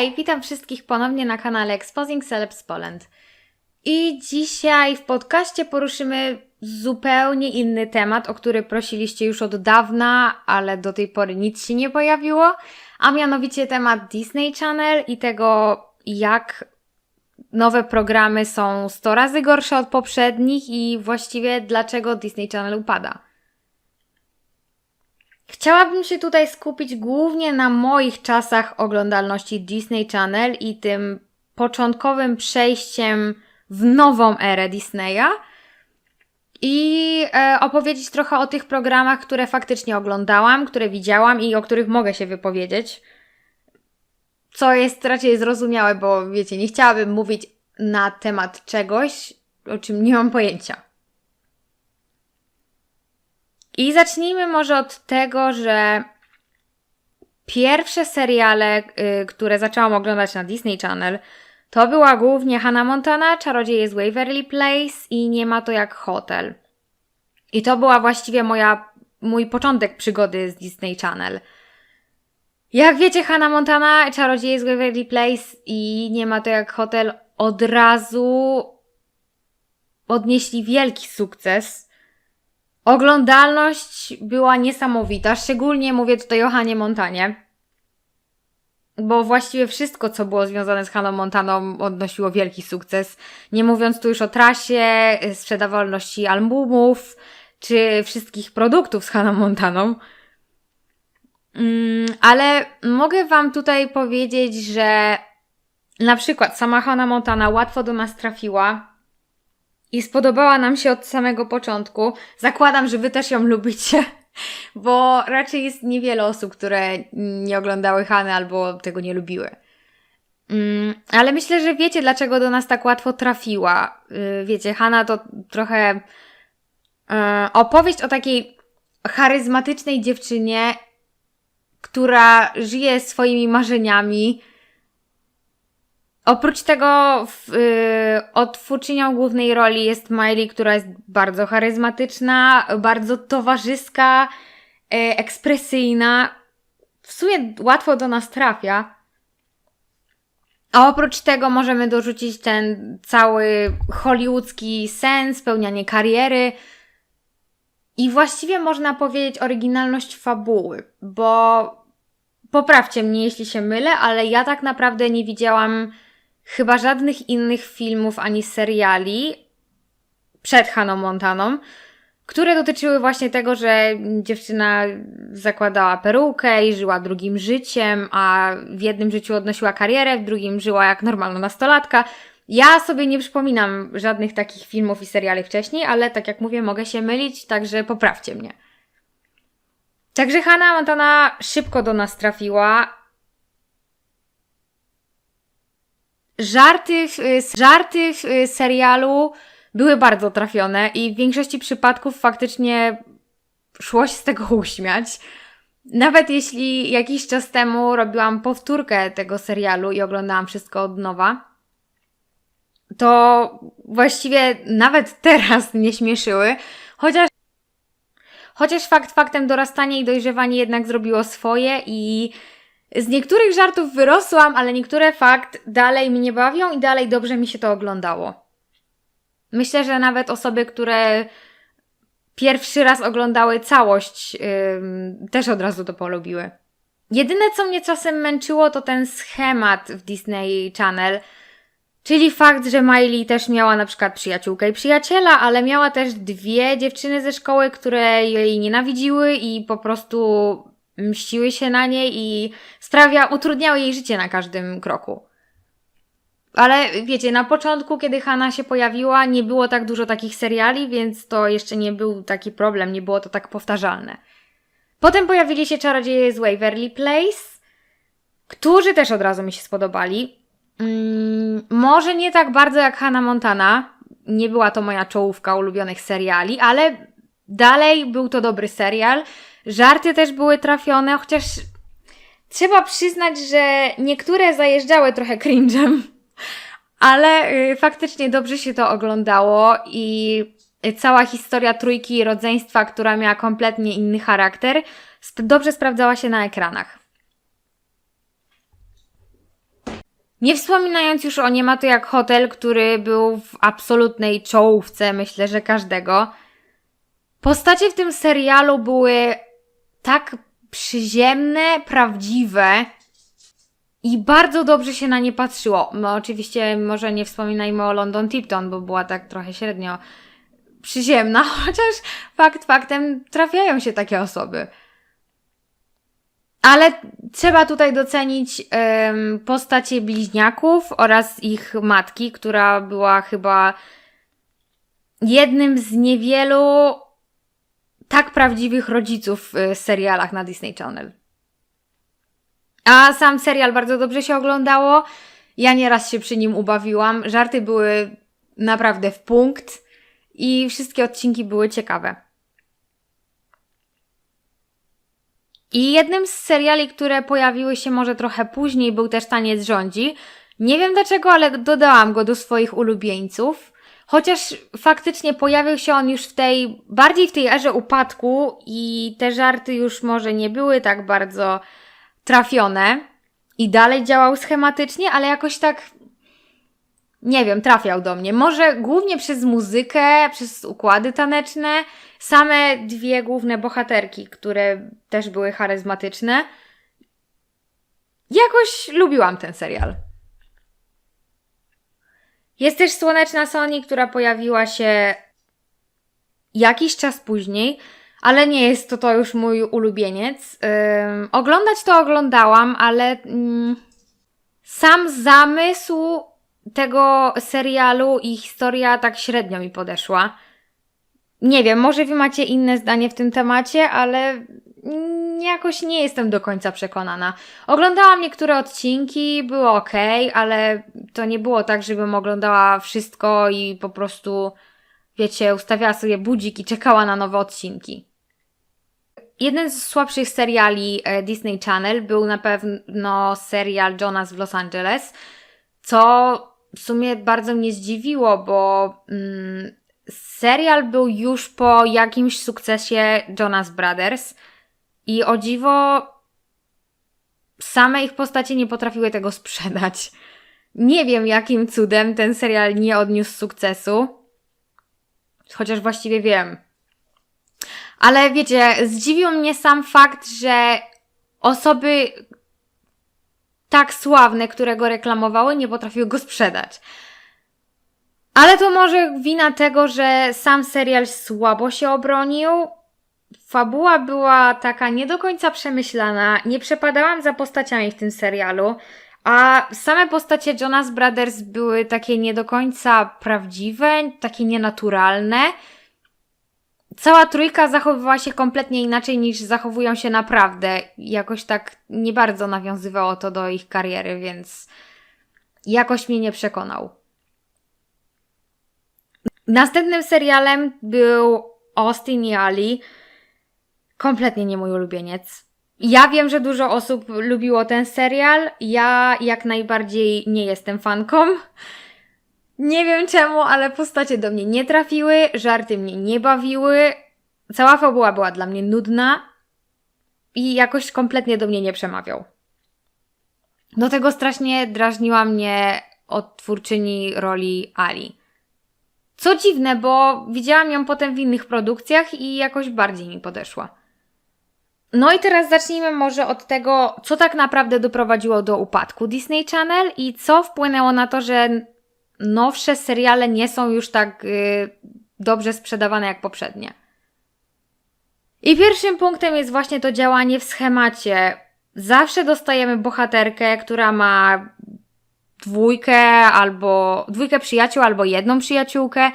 Hej, witam wszystkich ponownie na kanale Exposing Celebs Poland. I dzisiaj w podcaście poruszymy zupełnie inny temat, o który prosiliście już od dawna, ale do tej pory nic się nie pojawiło, a mianowicie temat Disney Channel i tego, jak nowe programy są 100 razy gorsze od poprzednich i właściwie dlaczego Disney Channel upada. Chciałabym się tutaj skupić głównie na moich czasach oglądalności Disney Channel i tym początkowym przejściem w nową erę Disneya i e, opowiedzieć trochę o tych programach, które faktycznie oglądałam, które widziałam i o których mogę się wypowiedzieć. Co jest raczej zrozumiałe, bo wiecie, nie chciałabym mówić na temat czegoś, o czym nie mam pojęcia. I zacznijmy może od tego, że pierwsze seriale, y, które zaczęłam oglądać na Disney Channel, to była głównie Hannah Montana, Czarodzieje z Waverly Place i Nie ma to jak hotel. I to była właściwie moja, mój początek przygody z Disney Channel. Jak wiecie, Hannah Montana, Czarodzieje z Waverly Place i Nie ma to jak hotel od razu odnieśli wielki sukces. Oglądalność była niesamowita, szczególnie mówię tutaj o Hanie Montanie, bo właściwie wszystko, co było związane z Haną Montaną, odnosiło wielki sukces. Nie mówiąc tu już o trasie, sprzedawalności albumów, czy wszystkich produktów z Haną Montaną. Mm, ale mogę Wam tutaj powiedzieć, że na przykład sama Hannah Montana łatwo do nas trafiła i spodobała nam się od samego początku. Zakładam, że Wy też ją lubicie, bo raczej jest niewiele osób, które nie oglądały Hany albo tego nie lubiły. Mm, ale myślę, że wiecie, dlaczego do nas tak łatwo trafiła. Yy, wiecie, Hanna to trochę yy, opowieść o takiej charyzmatycznej dziewczynie, która żyje swoimi marzeniami, Oprócz tego w, odtwórczynią głównej roli jest Miley, która jest bardzo charyzmatyczna, bardzo towarzyska, yy, ekspresyjna. W sumie łatwo do nas trafia. A oprócz tego możemy dorzucić ten cały hollywoodzki sens, spełnianie kariery i właściwie można powiedzieć oryginalność fabuły, bo poprawcie mnie, jeśli się mylę, ale ja tak naprawdę nie widziałam chyba żadnych innych filmów ani seriali przed Haną Montaną, które dotyczyły właśnie tego, że dziewczyna zakładała perukę i żyła drugim życiem, a w jednym życiu odnosiła karierę, w drugim żyła jak normalna nastolatka. Ja sobie nie przypominam żadnych takich filmów i seriali wcześniej, ale tak jak mówię, mogę się mylić, także poprawcie mnie. Także Hannah Montana szybko do nas trafiła. Żarty, w- żarty w y, serialu były bardzo trafione i w większości przypadków faktycznie szło się z tego uśmiać. Nawet jeśli jakiś czas temu robiłam powtórkę tego serialu i oglądałam wszystko od nowa, to właściwie nawet teraz nie śmieszyły, chociaż Chociaż fakt faktem dorastanie i dojrzewanie jednak zrobiło swoje i z niektórych żartów wyrosłam, ale niektóre fakt dalej mnie bawią i dalej dobrze mi się to oglądało. Myślę, że nawet osoby, które pierwszy raz oglądały całość, ym, też od razu to polubiły. Jedyne, co mnie czasem męczyło, to ten schemat w Disney Channel – Czyli fakt, że Miley też miała na przykład przyjaciółkę i przyjaciela, ale miała też dwie dziewczyny ze szkoły, które jej nienawidziły i po prostu mściły się na niej i sprawia, utrudniały jej życie na każdym kroku. Ale wiecie, na początku, kiedy Hanna się pojawiła, nie było tak dużo takich seriali, więc to jeszcze nie był taki problem, nie było to tak powtarzalne. Potem pojawili się czarodzieje z Waverly Place, którzy też od razu mi się spodobali. Mm, może nie tak bardzo jak Hannah Montana. Nie była to moja czołówka ulubionych seriali, ale dalej był to dobry serial. Żarty też były trafione, chociaż trzeba przyznać, że niektóre zajeżdżały trochę cringe'em, ale y, faktycznie dobrze się to oglądało i cała historia trójki rodzeństwa, która miała kompletnie inny charakter, dobrze sprawdzała się na ekranach. Nie wspominając już o Nie ma to jak hotel, który był w absolutnej czołówce, myślę, że każdego. Postacie w tym serialu były tak przyziemne, prawdziwe i bardzo dobrze się na nie patrzyło. No, oczywiście może nie wspominajmy o London Tipton, bo była tak trochę średnio przyziemna, chociaż fakt faktem trafiają się takie osoby. Ale trzeba tutaj docenić em, postacie bliźniaków oraz ich matki, która była chyba jednym z niewielu tak prawdziwych rodziców w serialach na Disney Channel. A sam serial bardzo dobrze się oglądało. Ja nieraz się przy nim ubawiłam. Żarty były naprawdę w punkt i wszystkie odcinki były ciekawe. I jednym z seriali, które pojawiły się może trochę później, był też Taniec Rządzi. Nie wiem dlaczego, ale dodałam go do swoich ulubieńców. Chociaż faktycznie pojawił się on już w tej, bardziej w tej erze upadku i te żarty już może nie były tak bardzo trafione i dalej działał schematycznie, ale jakoś tak nie wiem, trafiał do mnie. Może głównie przez muzykę, przez układy taneczne, same dwie główne bohaterki, które też były charyzmatyczne. Jakoś lubiłam ten serial. Jest też Słoneczna Sony, która pojawiła się jakiś czas później, ale nie jest to to już mój ulubieniec. Ym, oglądać to oglądałam, ale ym, sam zamysł tego serialu i historia tak średnio mi podeszła. Nie wiem, może wy macie inne zdanie w tym temacie, ale mm, jakoś nie jestem do końca przekonana. Oglądałam niektóre odcinki, było ok, ale to nie było tak, żebym oglądała wszystko i po prostu, wiecie, ustawiała sobie budzik i czekała na nowe odcinki. Jeden z słabszych seriali e, Disney Channel był na pewno serial Jonas w Los Angeles, co w sumie bardzo mnie zdziwiło, bo mm, serial był już po jakimś sukcesie Jonas Brothers i o dziwo same ich postacie nie potrafiły tego sprzedać. Nie wiem jakim cudem ten serial nie odniósł sukcesu. Chociaż właściwie wiem. Ale wiecie, zdziwił mnie sam fakt, że osoby, tak sławne, które go reklamowały, nie potrafiły go sprzedać. Ale to może wina tego, że sam serial słabo się obronił. Fabuła była taka nie do końca przemyślana, nie przepadałam za postaciami w tym serialu, a same postacie Jonas Brothers były takie nie do końca prawdziwe, takie nienaturalne cała trójka zachowywała się kompletnie inaczej niż zachowują się naprawdę. Jakoś tak nie bardzo nawiązywało to do ich kariery, więc jakoś mnie nie przekonał. Następnym serialem był Austin i Ali. Kompletnie nie mój ulubieniec. Ja wiem, że dużo osób lubiło ten serial. Ja jak najbardziej nie jestem fanką. Nie wiem czemu, ale postacie do mnie nie trafiły, żarty mnie nie bawiły, cała fabuła była dla mnie nudna i jakoś kompletnie do mnie nie przemawiał. Do tego strasznie drażniła mnie odtwórczyni roli Ali. Co dziwne, bo widziałam ją potem w innych produkcjach i jakoś bardziej mi podeszła. No i teraz zacznijmy może od tego, co tak naprawdę doprowadziło do upadku Disney Channel i co wpłynęło na to, że nowsze seriale nie są już tak y, dobrze sprzedawane jak poprzednie. I pierwszym punktem jest właśnie to działanie w schemacie. Zawsze dostajemy bohaterkę, która ma dwójkę albo dwójkę przyjaciół albo jedną przyjaciółkę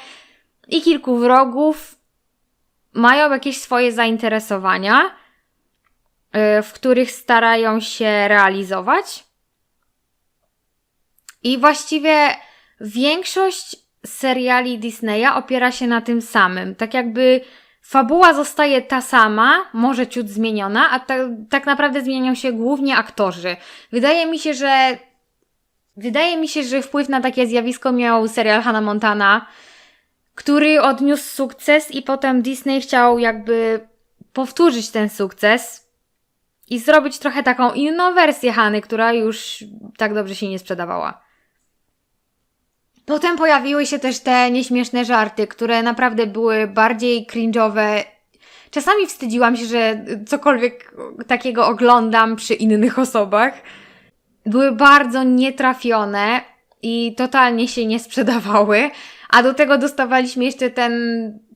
i kilku wrogów. Mają jakieś swoje zainteresowania, w których starają się realizować. I właściwie Większość seriali Disneya opiera się na tym samym. Tak jakby fabuła zostaje ta sama, może ciut zmieniona, a ta, tak naprawdę zmieniają się głównie aktorzy. Wydaje mi się, że wydaje mi się, że wpływ na takie zjawisko miał serial Hannah Montana, który odniósł sukces i potem Disney chciał jakby powtórzyć ten sukces i zrobić trochę taką inną wersję Hany, która już tak dobrze się nie sprzedawała. Potem pojawiły się też te nieśmieszne żarty, które naprawdę były bardziej cringe'owe. Czasami wstydziłam się, że cokolwiek takiego oglądam przy innych osobach. Były bardzo nietrafione i totalnie się nie sprzedawały. A do tego dostawaliśmy jeszcze ten,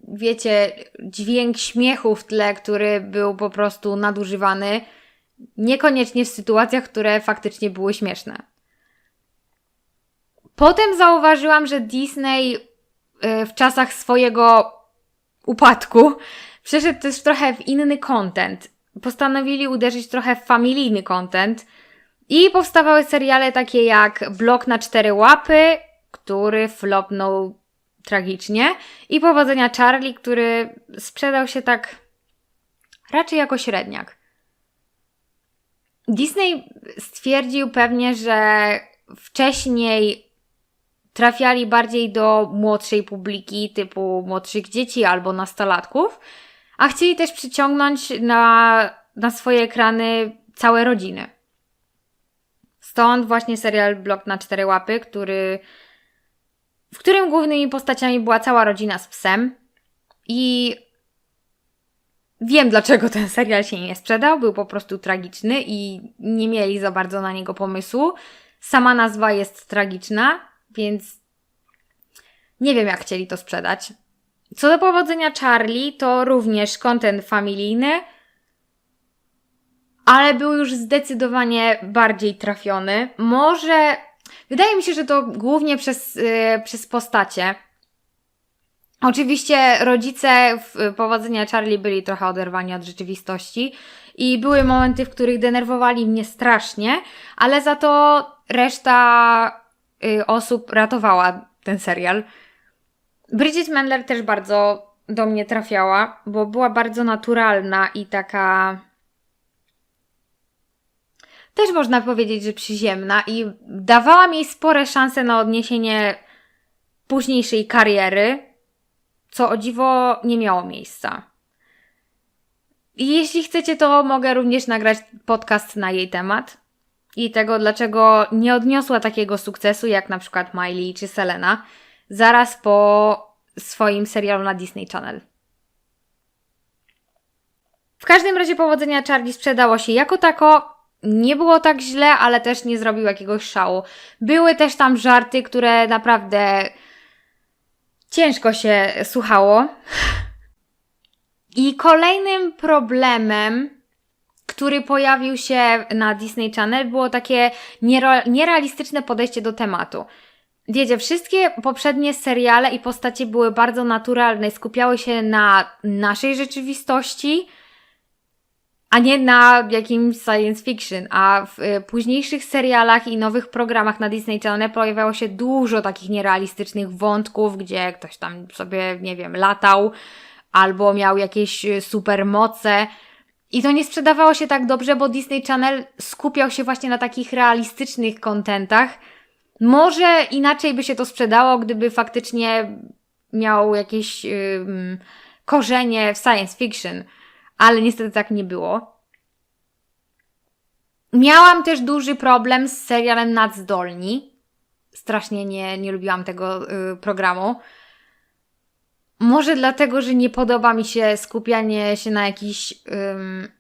wiecie, dźwięk śmiechu w tle, który był po prostu nadużywany. Niekoniecznie w sytuacjach, które faktycznie były śmieszne. Potem zauważyłam, że Disney y, w czasach swojego upadku przeszedł też trochę w inny content. Postanowili uderzyć trochę w familijny content i powstawały seriale takie jak Blok na cztery łapy, który flopnął tragicznie i Powodzenia Charlie, który sprzedał się tak raczej jako średniak. Disney stwierdził pewnie, że wcześniej trafiali bardziej do młodszej publiki, typu młodszych dzieci albo nastolatków, a chcieli też przyciągnąć na, na swoje ekrany całe rodziny. Stąd właśnie serial Blok na cztery łapy, który, w którym głównymi postaciami była cała rodzina z psem. I wiem, dlaczego ten serial się nie sprzedał. Był po prostu tragiczny i nie mieli za bardzo na niego pomysłu. Sama nazwa jest tragiczna, więc nie wiem, jak chcieli to sprzedać. Co do powodzenia Charlie, to również kontent familijny, ale był już zdecydowanie bardziej trafiony. Może, wydaje mi się, że to głównie przez, yy, przez postacie. Oczywiście rodzice w powodzenia Charlie byli trochę oderwani od rzeczywistości i były momenty, w których denerwowali mnie strasznie, ale za to reszta y, osób ratowała ten serial. Bridget Mendler też bardzo do mnie trafiała, bo była bardzo naturalna i taka. Też można powiedzieć, że przyziemna i dawała mi spore szanse na odniesienie późniejszej kariery, co o dziwo nie miało miejsca. I jeśli chcecie, to mogę również nagrać podcast na jej temat i tego, dlaczego nie odniosła takiego sukcesu jak na przykład Miley czy Selena zaraz po swoim serialu na Disney Channel. W każdym razie powodzenia Charlie sprzedało się jako tako. Nie było tak źle, ale też nie zrobił jakiegoś szału. Były też tam żarty, które naprawdę ciężko się słuchało. I kolejnym problemem, który pojawił się na Disney Channel, było takie nierealistyczne podejście do tematu. Wiecie, wszystkie poprzednie seriale i postacie były bardzo naturalne, skupiały się na naszej rzeczywistości, a nie na jakimś science fiction. A w y, późniejszych serialach i nowych programach na Disney Channel pojawiało się dużo takich nierealistycznych wątków, gdzie ktoś tam sobie, nie wiem, latał albo miał jakieś y, supermoce. I to nie sprzedawało się tak dobrze, bo Disney Channel skupiał się właśnie na takich realistycznych kontentach, może inaczej by się to sprzedało, gdyby faktycznie miał jakieś yy, korzenie w science fiction, ale niestety tak nie było. Miałam też duży problem z serialem Nadzdolni. Strasznie nie, nie lubiłam tego yy, programu. Może dlatego, że nie podoba mi się skupianie się na jakichś yy,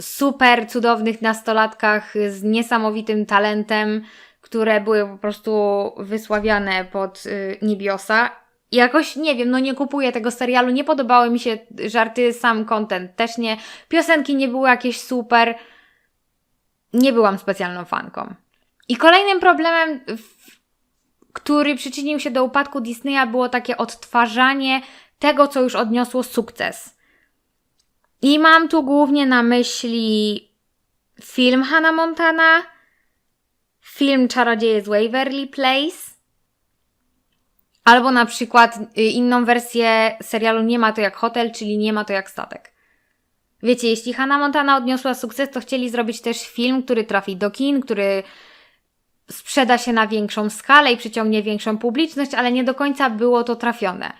super cudownych nastolatkach z niesamowitym talentem, które były po prostu wysławiane pod y, niebiosa. Jakoś, nie wiem, no nie kupuję tego serialu, nie podobały mi się żarty, sam content też nie. Piosenki nie były jakieś super. Nie byłam specjalną fanką. I kolejnym problemem, który przyczynił się do upadku Disneya, było takie odtwarzanie tego, co już odniosło sukces. I mam tu głównie na myśli film Hannah Montana, film Czarodzieje z Waverly Place, albo na przykład y, inną wersję serialu Nie ma to jak hotel, czyli Nie ma to jak statek. Wiecie, jeśli Hannah Montana odniosła sukces, to chcieli zrobić też film, który trafi do kin, który sprzeda się na większą skalę i przyciągnie większą publiczność, ale nie do końca było to trafione.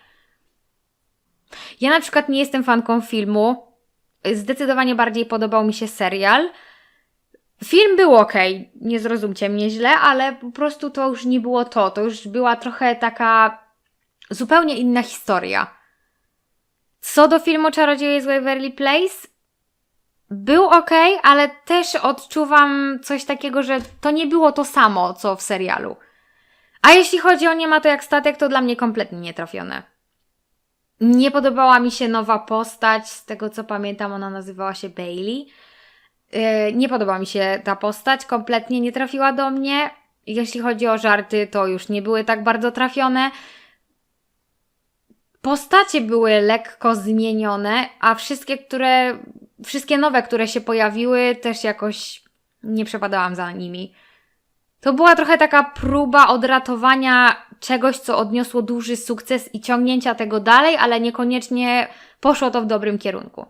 Ja na przykład nie jestem fanką filmu, zdecydowanie bardziej podobał mi się serial. Film był ok, nie zrozumcie mnie źle, ale po prostu to już nie było to. To już była trochę taka zupełnie inna historia. Co do filmu Czarodzieje z Waverly Place, był ok, ale też odczuwam coś takiego, że to nie było to samo, co w serialu. A jeśli chodzi o Nie ma to jak statek, to dla mnie kompletnie nietrafione. Nie podobała mi się nowa postać, z tego co pamiętam, ona nazywała się Bailey. Yy, nie podoba mi się ta postać, kompletnie nie trafiła do mnie. Jeśli chodzi o żarty, to już nie były tak bardzo trafione. Postacie były lekko zmienione, a wszystkie, które, wszystkie nowe, które się pojawiły, też jakoś nie przepadałam za nimi. To była trochę taka próba odratowania czegoś, co odniosło duży sukces i ciągnięcia tego dalej, ale niekoniecznie poszło to w dobrym kierunku.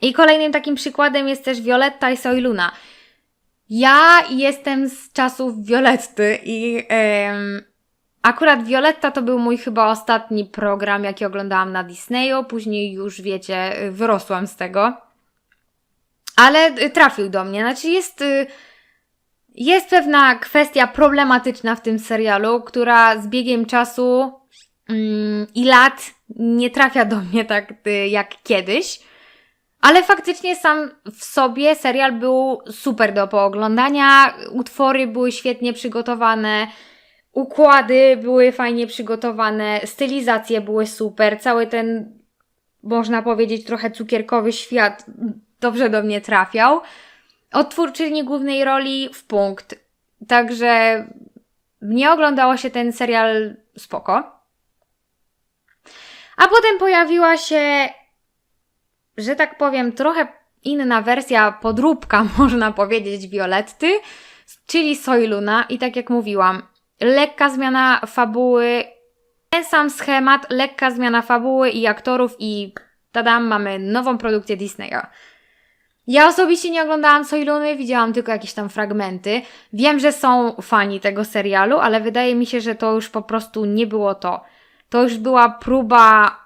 I kolejnym takim przykładem jest też Violetta i Soiluna. Ja jestem z czasów Violetty i akurat Violetta to był mój chyba ostatni program, jaki oglądałam na Disneyu. Później już wiecie, wyrosłam z tego. Ale y, trafił do mnie. Znaczy jest. Y, jest pewna kwestia problematyczna w tym serialu, która z biegiem czasu mm, i lat nie trafia do mnie tak y, jak kiedyś. Ale faktycznie sam w sobie serial był super do pooglądania. Utwory były świetnie przygotowane, układy były fajnie przygotowane, stylizacje były super. Cały ten, można powiedzieć, trochę cukierkowy świat dobrze do mnie trafiał. Od twórczyni głównej roli w punkt. Także mnie oglądało się ten serial spoko. A potem pojawiła się, że tak powiem, trochę inna wersja, podróbka, można powiedzieć, Violetty, czyli Soiluna. I tak jak mówiłam, lekka zmiana fabuły, ten sam schemat, lekka zmiana fabuły i aktorów i tadam, mamy nową produkcję Disneya. Ja osobiście nie oglądałam Soiluny, widziałam tylko jakieś tam fragmenty. Wiem, że są fani tego serialu, ale wydaje mi się, że to już po prostu nie było to. To już była próba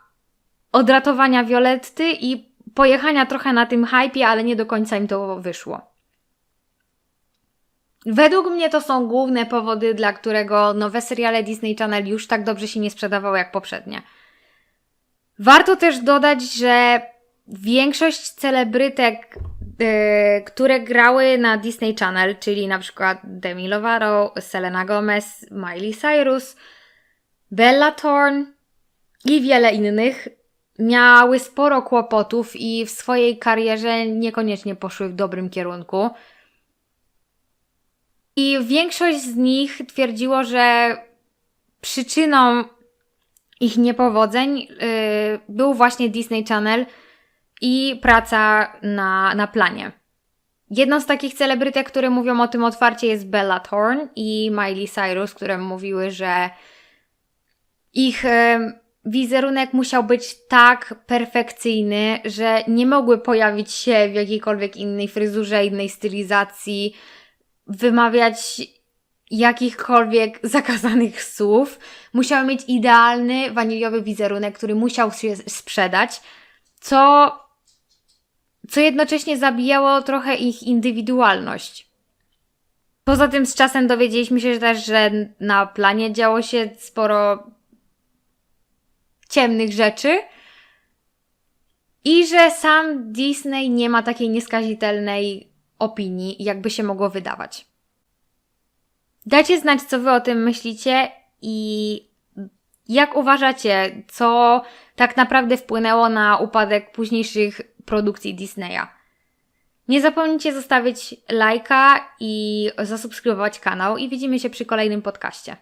odratowania Violetty i pojechania trochę na tym hypie, ale nie do końca im to wyszło. Według mnie to są główne powody, dla którego nowe seriale Disney Channel już tak dobrze się nie sprzedawały jak poprzednie. Warto też dodać, że większość celebrytek, yy, które grały na Disney Channel, czyli na przykład Demi Lovato, Selena Gomez, Miley Cyrus, Bella Thorne i wiele innych, miały sporo kłopotów i w swojej karierze niekoniecznie poszły w dobrym kierunku. I większość z nich twierdziło, że przyczyną ich niepowodzeń yy, był właśnie Disney Channel i praca na, na planie. Jedną z takich celebrytek, które mówią o tym otwarcie jest Bella Thorne i Miley Cyrus, które mówiły, że ich yy, wizerunek musiał być tak perfekcyjny, że nie mogły pojawić się w jakiejkolwiek innej fryzurze, innej stylizacji, wymawiać jakichkolwiek zakazanych słów. Musiały mieć idealny waniliowy wizerunek, który musiał się sprzedać, co, co jednocześnie zabijało trochę ich indywidualność. Poza tym z czasem dowiedzieliśmy się też, że na planie działo się sporo ciemnych rzeczy i że sam Disney nie ma takiej nieskazitelnej opinii, jakby się mogło wydawać. Dajcie znać, co Wy o tym myślicie i jak uważacie, co tak naprawdę wpłynęło na upadek późniejszych produkcji Disneya. Nie zapomnijcie zostawić lajka i zasubskrybować kanał i widzimy się przy kolejnym podcaście.